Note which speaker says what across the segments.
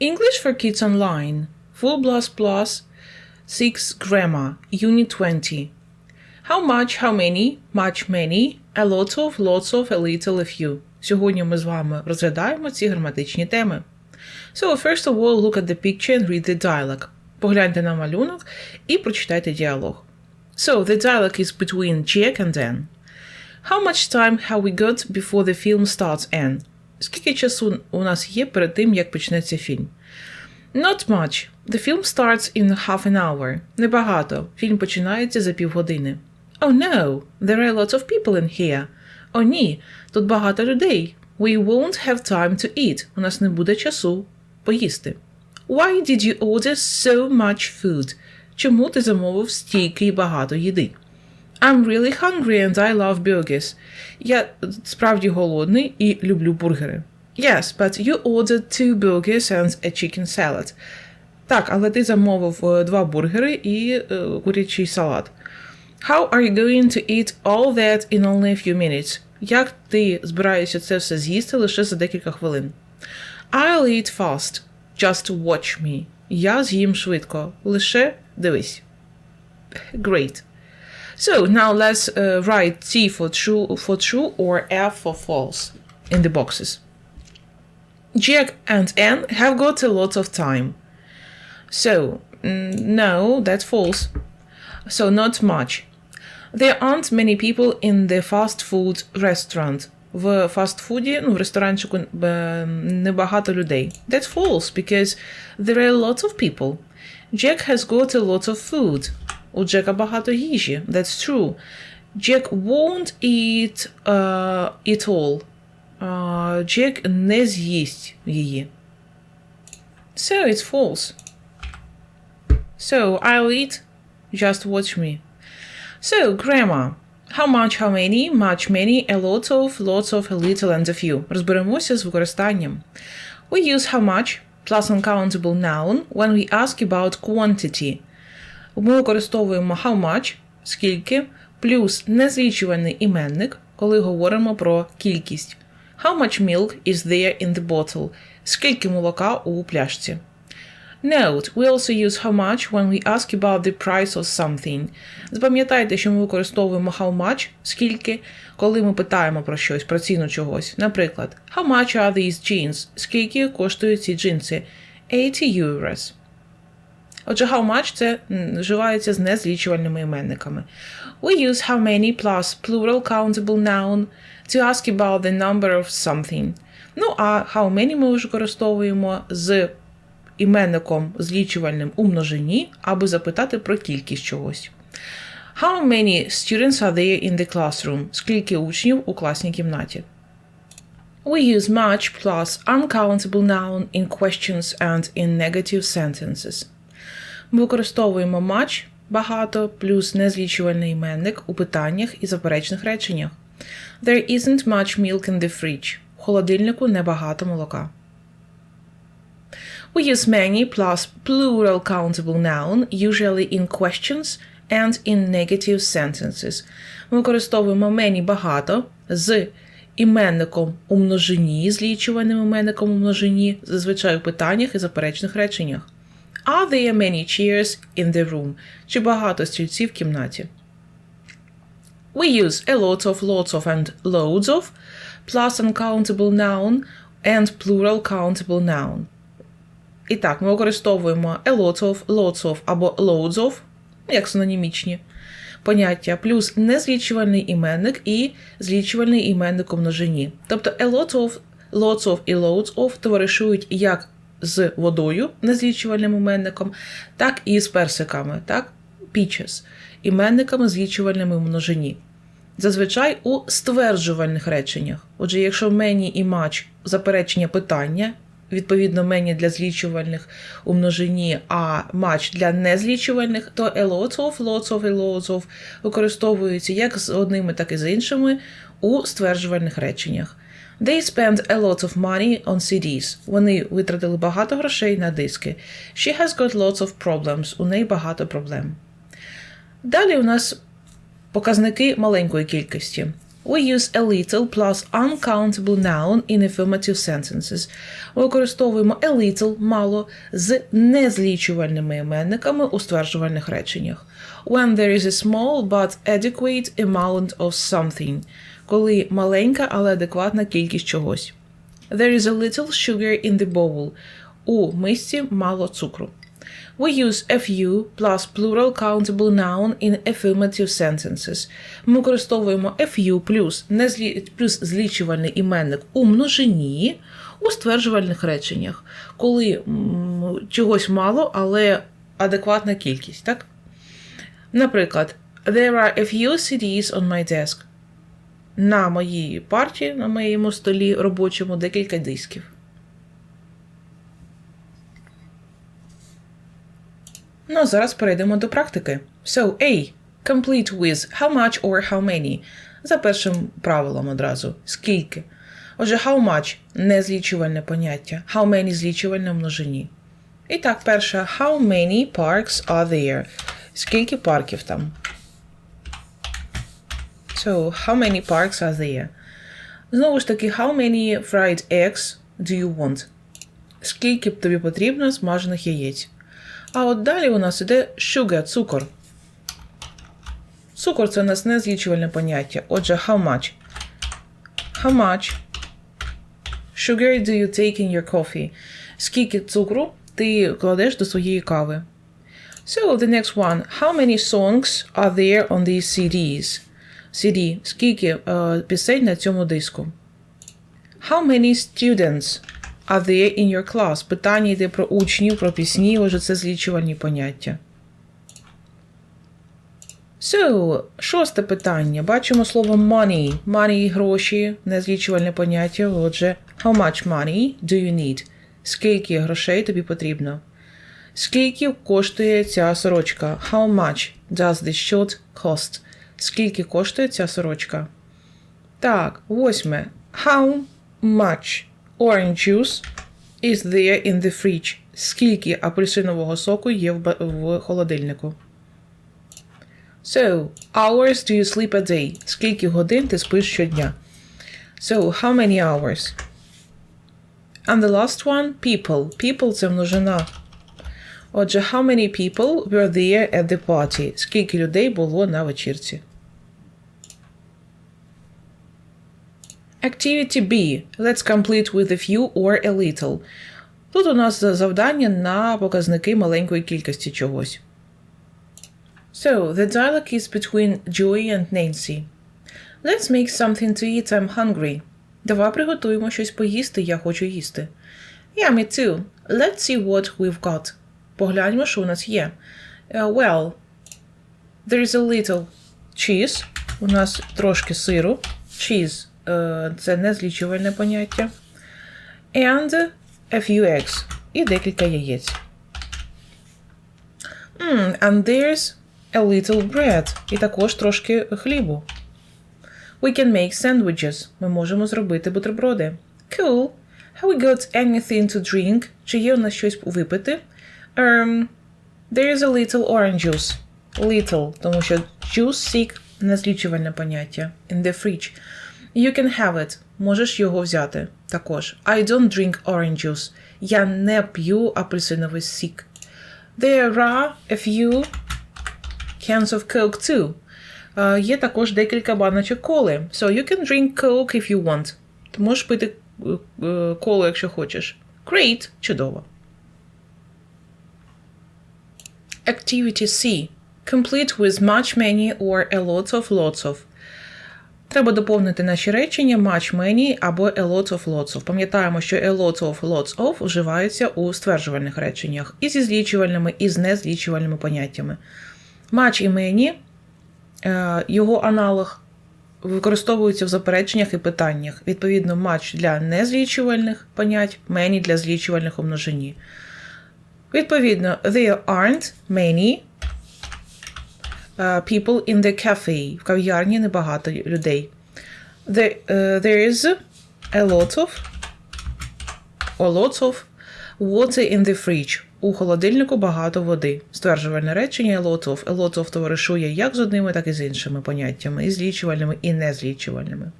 Speaker 1: English for Kids Online, Full Blast Plus, 6 Grammar, Unit 20. How much, how many, much, many, a lot of, lots of, a little, a few. Сьогодні ми з вами розглядаємо ці граматичні теми. So, first of all, look at the picture and read the dialogue. Погляньте на малюнок і прочитайте діалог. So, the dialogue is between Jack and Anne. How much time have we got before the film starts, Anne? Скільки часу у нас є перед тим, як почнеться фільм? Not much. The film starts in half an hour. Небагато. Фільм починається за півгодини. Oh no, there are lots of people in here. О ні, тут багато людей. We won't have time to eat. У нас не буде часу поїсти. Why did you order so much food? Чому ти замовив стільки і багато їди? I'm really hungry and I love burgers. Я справді голодний і люблю бургери. Yes, but you ordered two burgers and a chicken salad. Так, але ти замовив е, два бургери і е, курячий салат. How are you going to eat all that in only a few minutes? Як ти збираєшся це все з'їсти лише за декілька хвилин? I'll eat fast. Just watch me. Я з'їм швидко. Лише дивись. Great. So now let's uh, write T for true for true or F for false in the boxes. Jack and Anne have got a lot of time. So, mm, no, that's false. So, not much. There aren't many people in the fast food restaurant. В фастфуді, ну, в ресторанчику е, небагато людей. That's false, because there are lots of people. Jack has got a lot of food. У Джека багато їжі. That's true. Jack won't eat uh, it all. Uh, Джек не з'їсть її. So it's false. So I'll eat. Just watch me. So grammar. How much, how many, much, many, a lot of, lots of, a little and a few. Розберемося з використанням. We use how much plus uncountable noun when we ask about quantity. Ми використовуємо how much скільки плюс незлічуваний іменник, коли говоримо про кількість. How much milk is there in the bottle? Скільки молока у пляшці? Note, we also use how much when we ask about the price of something. Запам'ятайте, що ми використовуємо how much, скільки, коли ми питаємо про щось, про ціну чогось. Наприклад, how much are these jeans? Скільки коштують ці джинси? 80 euros. Отже, how much це вживається з незлічувальними іменниками. We use how many plus plural countable noun to ask about the number of something. Ну, а how many ми використовуємо з іменником злічувальним у множині, аби запитати про кількість чогось. How many students are there in the classroom? Скільки учнів у класній кімнаті? We use much plus uncountable noun in questions and in negative sentences. Використовуємо much багато плюс незлічувальний іменник у питаннях і заперечних реченнях. There isn't much milk in the fridge. В холодильнику небагато молока. We use many plus plural countable noun, usually in questions and in negative sentences. Ми використовуємо many багато з іменником у множині, злічуваним іменником у множині, зазвичай у питаннях і заперечних реченнях. Are there many chairs in the room? Чи багато стільців в кімнаті? We use a lot of, lots of and loads of, plus uncountable noun and plural countable noun. І так, ми використовуємо a lot of, lots of або loads of, як синонімічні поняття, плюс незлічувальний іменник і злічувальний іменник у множині. Тобто a lot of, lots of і loads of товаришують як з водою, незлічувальним іменником, так і з персиками, так? Peaches, іменниками злічувальними у множині. Зазвичай у стверджувальних реченнях. Отже, якщо many і much заперечення питання, відповідно many для злічувальних у множині, а much для незлічувальних, то a of, lots of і loads of використовуються як з одними, так і з іншими у стверджувальних реченнях. They spent a lot of money on CDs. Вони витратили багато грошей на диски. She has got lots of problems. У неї багато проблем. Далі у нас показники маленької кількості. We use a little plus uncountable noun in affirmative sentences. Ми використовуємо a little – мало з незлічувальними іменниками у стверджувальних реченнях. When there is a small but adequate amount of something. Коли маленька, але адекватна кількість чогось. There is a little sugar in the bowl. У мисці мало цукру. We use few plus plural countable noun in affirmative sentences. Ми використовуємо few плюс, незлі... плюс злічувальний іменник у множині у стверджувальних реченнях, коли м, чогось мало, але адекватна кількість, так? Наприклад, There are a few CDs on my desk. На моїй парті, на моєму столі робочому декілька дисків. Ну, а зараз перейдемо до практики. So, A. Complete with how much or how many. За першим правилом одразу. Скільки. Отже, how much незлічувальне поняття. How many злічувальне в множині. І так, перше. How many parks are there? Скільки парків там? So, how many parks are there? Знову ж таки, how many fried eggs do you want? Скільки б тобі потрібно смажених яєць? А от далі у нас іде sugar, цукор. Цукор це у нас незлічувальне поняття. Отже, how much? How much sugar do you take in your coffee? Скільки цукру ти кладеш до своєї кави? So, the next one. How many songs are there on these CDs? CD. Скільки е, пісень на цьому диску? How many students are there in your class? Питання йде про учнів, про пісні, отже, це злічувальні поняття. So, шосте питання. Бачимо слово money. Money – гроші, незлічувальне поняття. Отже, how much money do you need? Скільки грошей тобі потрібно? Скільки коштує ця сорочка? How much does this shirt cost? Скільки коштує ця сорочка? Так, восьме. How much orange juice is there in the fridge? Скільки апельсинового соку є в, холодильнику? So, hours do you sleep a day? Скільки годин ти спиш щодня? So, how many hours? And the last one, people. People – це множина. Отже, how many people were there at the party? Скільки людей було на вечірці? Activity B. Let's complete with a few or a little. Тут у нас завдання на показники маленької кількості чогось. So, the dialogue is between Joey and Nancy. Let's make something to eat, I'm hungry. Давай приготуємо щось поїсти, я хочу їсти. Yeah, me too. Let's see what we've got. Погляньмо, що у нас є. Uh, well, there is a little cheese. У нас трошки сиру. Cheese е, це незлічувальне поняття. And a few eggs. І декілька яєць. Mm, and there's a little bread. І також трошки хлібу. We can make sandwiches. Ми можемо зробити бутерброди. Cool. Have we got anything to drink? Чи є у нас щось випити? Um, there is a little orange juice. Little, тому що juice сік незлічувальне поняття. In the fridge. You can have it. Можеш його взяти також. I don't drink orange juice. Я не п'ю апельсиновий сік. There are a few cans of Coke too. Е, є також декілька баночок коли. So you can drink Coke if you want. Ти можеш пити е, е, колу, якщо хочеш. Great. Чудово. Activity C. Complete with much, many or a lot of, lots of. Треба доповнити наші речення much, many або a lot of, lots of. Пам'ятаємо, що a lot of, lots of вживаються у стверджувальних реченнях і зі злічувальними, і з незлічувальними поняттями. Much і many, е, його аналог використовуються в запереченнях і питаннях. Відповідно, much для незлічувальних понять, many для злічувальних у множині. Відповідно, there aren't many people in the cafe. В кав'ярні небагато людей. There, uh, there is a lot of or lots of Water in the fridge. У холодильнику багато води. Стверджувальне речення a lot of. A lot of товаришує як з одними, так і з іншими поняттями, і злічувальними, і незлічувальними.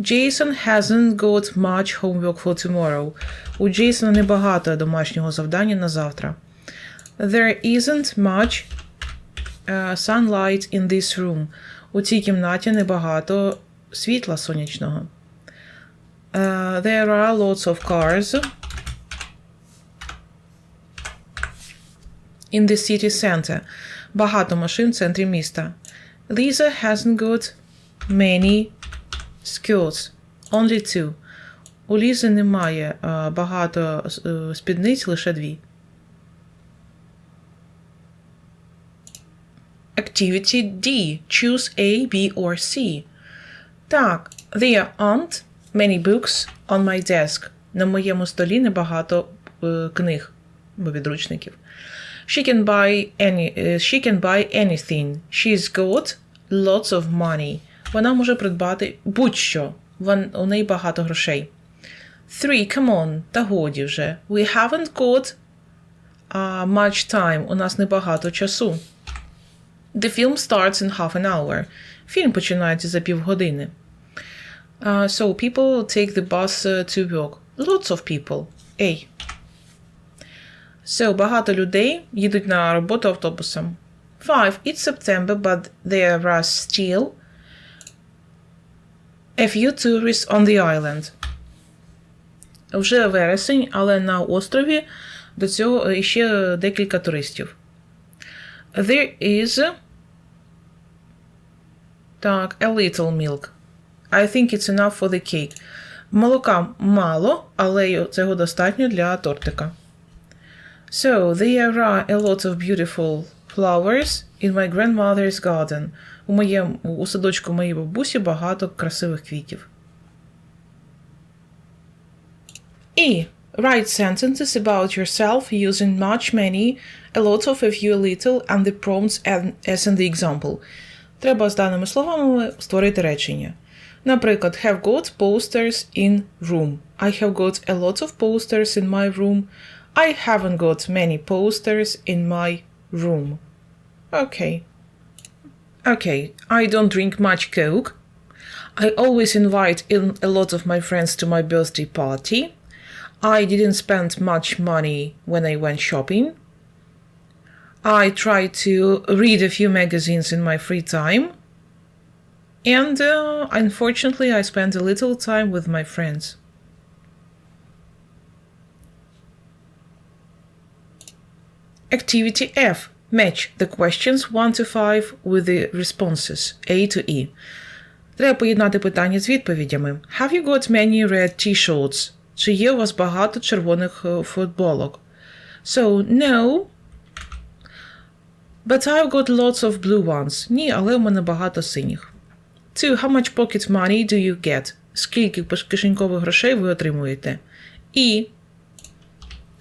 Speaker 1: Jason hasn't got much homework for tomorrow. У Джейсона небагато домашнього завдання на завтра. There isn't much sunlight in this room. У цій кімнаті небагато світла сонячного. Uh, there are lots of cars in the city center. Багато машин в центрі міста. Lisa hasn't got many skirts. Only two. У Лізи немає uh, багато uh, спідниць, лише дві. Activity D. Choose A, B or C. Так, there aren't many books on my desk. На моєму столі небагато е, книг або підручників. She can buy any, е, she can buy anything. She's got lots of money. Вона може придбати будь-що. У неї багато грошей. Three, come on, та годі вже. We haven't got uh, much time. У нас небагато часу. The film starts in half an hour. Фільм починається за півгодини. Uh, so people take the bus uh, to work. Lots of people. A. So багато людей їдуть на роботу автобусом. Five. It's September, but there are still a few tourists on the island. Вже вересень, але на острові до цього ще декілька туристів. There is так, a little milk. I think it's enough for the cake. Молока мало, але цього достатньо для тортика. So, there are a lot of beautiful flowers in my grandmother's garden. У моєму у садочку моєї бабусі багато красивих квітів. І write sentences about yourself using much, many, a lot of, a few, a little, and the prompts as in the example. Треба з даними словами створити речення. Наприклад, have got posters in room. I have got a lot of posters in my room. I haven't got many posters in my room. Okay. Okay, I don't drink much Coke. I always invite in a lot of my friends to my birthday party. I didn't spend much money when I went shopping. I try to read a few magazines in my free time. And uh, unfortunately, I spend a little time with my friends. Activity F. Match the questions 1 to 5 with the responses A to E. Треба поєднати питання з відповідями. Have you got many red t-shirts? Чи є у вас багато червоних футболок? So, no. But I've got lots of blue ones. Ні, але у мене багато синіх. 2. How much pocket money do you get? Скільки кишенькових грошей ви отримуєте? І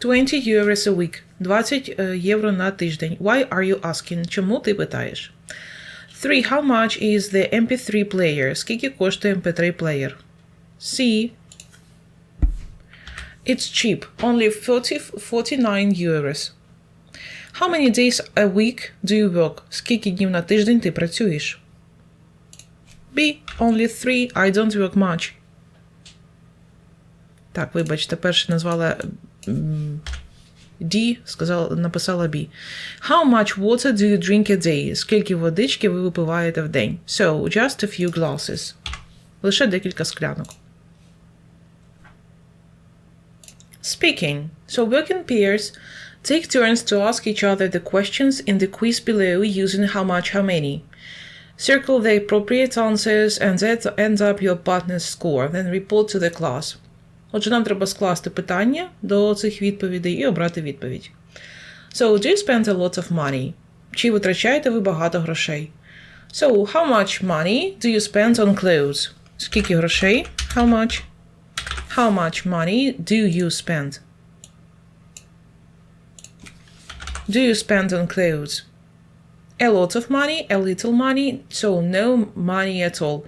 Speaker 1: 20 euros a week. 20 євро на тиждень. Why are you asking? Чому ти питаєш? 3. How much is the MP3 player? Скільки коштує MP3 плеєр? C. It's cheap. Only 40, 49 euros. How many days a week do you work? Скільки днів на тиждень ти працюєш? B. Only three. I don't work much. Так, вибачте, перше назвала D, сказала, написала B. How much water do you drink a day? Скільки водички ви випиваєте в день? So, just a few glasses. Лише декілька склянок. Speaking. So work in pairs. Take turns to ask each other the questions in the quiz below using how much, how many. Circle the appropriate answers and that ends up your partner's score. Then report to the class. Отже, нам треба скласти питання до цих відповідей і обрати відповідь. So, do you spend a lot of money? Чи витрачаєте ви багато грошей? So, how much money do you spend on clothes? Скільки грошей? How much? how much money do you spend? Do you spend on clothes? A lot of money, a little money, so no money at all.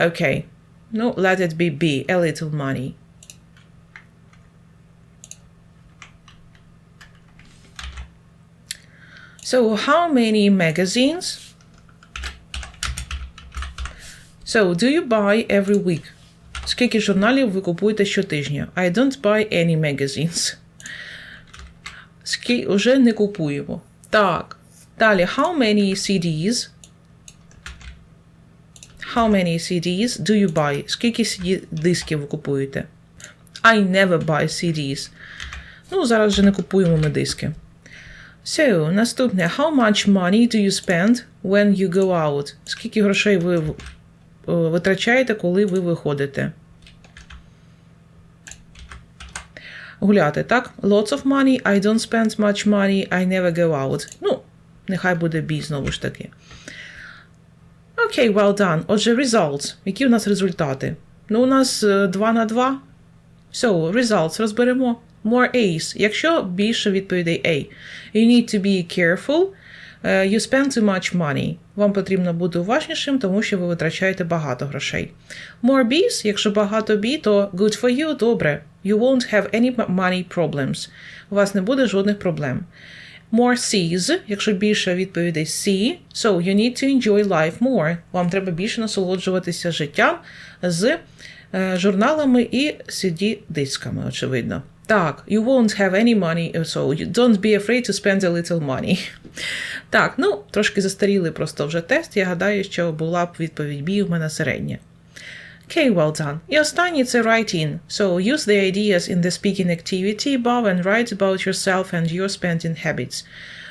Speaker 1: Okay, no, let it be B, a little money. So, how many magazines? So, do you buy every week? Скільки журналів ви купуєте щотижня? I don't buy any magazines. Скі... Уже не купуємо. Так. Далі, how many CDs? How many CDs do you buy? Скільки дисків ви купуєте? I never buy CDs. Ну, зараз вже не купуємо ми диски. So, наступне. How much money do you spend when you go out? Скільки грошей ви витрачаєте, коли ви виходите? Гуляти, так? Lots of money, I don't spend much money, I never go out. Ну, нехай буде бій знову ж таки. Окей, well done. Отже, results. Які у нас результати? Ну, у нас 2 на 2. So, results розберемо. More A's. Якщо більше відповідей A. You need to be careful. Е, You spend too much money. Вам потрібно бути уважнішим, тому що ви витрачаєте багато грошей. More B's. Якщо багато B, то good for you, добре. You won't have any money problems. У вас не буде жодних проблем. More C's, якщо більше відповідей C, so you need to enjoy life more. Вам треба більше насолоджуватися життям з е, журналами і CD-дисками, очевидно. Так, you won't have any money, so don't be afraid to spend a little money. Так, ну, трошки застаріли просто вже тест. Я гадаю, що була б відповідь B у мене середня. Okay, well done. І останнє це write in. So use the ideas in the speaking activity above and write about yourself and your spending habits.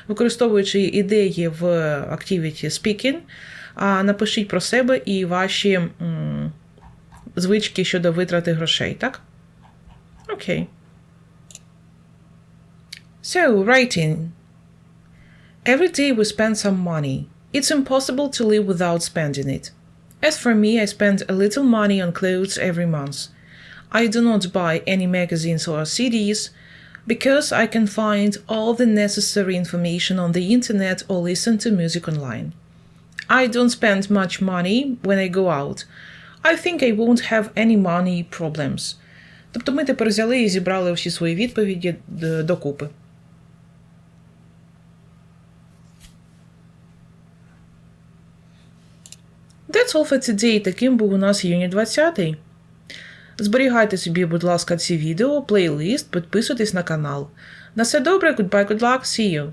Speaker 1: Використовуючи ідеї в activity speaking, напишіть про себе і ваші м, звички щодо витрати грошей, так? Окей. So, writing. Every day we spend some money. It's impossible to live without spending it. As for me, I spend a little money on clothes every month. I do not buy any magazines or CDs because I can find all the necessary information on the internet or listen to music online. I don't spend much money when I go out. I think I won't have any money problems. Тобто ми тепер взяли і зібрали всі свої відповіді д- докупи. All for. Таким був у нас Юні 20. Зберігайте собі, будь ласка, ці відео, плейлист, підписуйтесь на канал. На все добре, goodbye, good luck, see you!